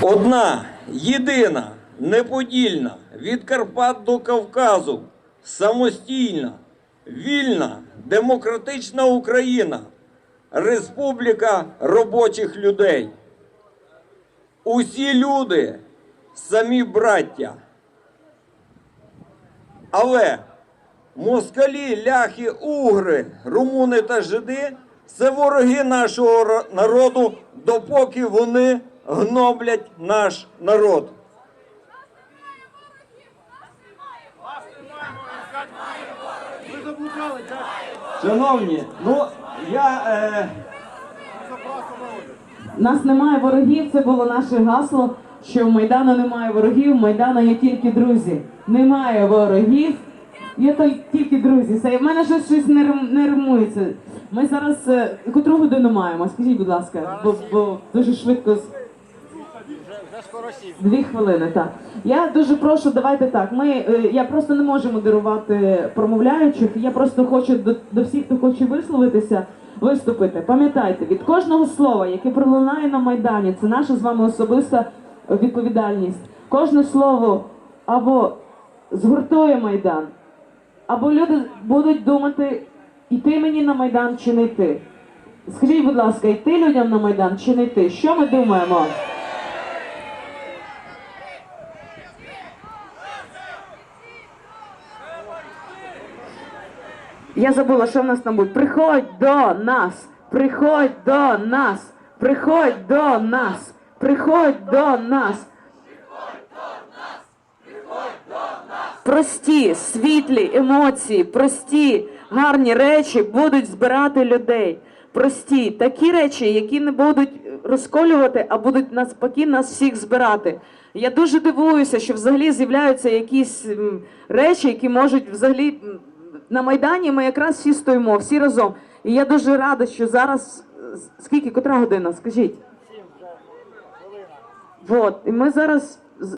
Одна, єдина, неподільна, від Карпат до Кавказу, самостійна, вільна, демократична Україна, Республіка робочих людей. Усі люди самі браття. Але москалі, ляхи, угри, румуни та жиди це вороги нашого народу, допоки вони гноблять наш народ. Шановні, ну я. Е... Нас немає ворогів, це було наше гасло, що в Майдану немає ворогів, в Майдану є тільки друзі. Немає ворогів, є той- тільки друзі. Це в мене щось, щось не, рим- не римується. Ми зараз е, котру годину маємо? Скажіть, будь ласка, бо, бо дуже швидко. з- Дві хвилини, так. Я дуже прошу, давайте так. Ми, е, я просто не можу модерувати промовляючих. Я просто хочу до, до всіх, хто хоче висловитися, виступити. Пам'ятайте, від кожного слова, яке пролунає на Майдані, це наша з вами особиста відповідальність. Кожне слово або згуртує Майдан, або люди будуть думати, йти мені на Майдан чи не йти. Скажіть, будь ласка, йти людям на Майдан чи не йти? Що ми думаємо? Я забула, що в нас там буде. Приходь до нас, приходь до нас, приходь до нас, приходь до нас. Прості, світлі емоції, прості, гарні речі будуть збирати людей. Прості, такі речі, які не будуть розколювати, а будуть навпаки нас всіх збирати. Я дуже дивуюся, що взагалі з'являються якісь речі, які можуть взагалі на Майдані ми якраз всі стоїмо, всі разом. І я дуже рада, що зараз скільки, котра година, скажіть. Вот, і ми зараз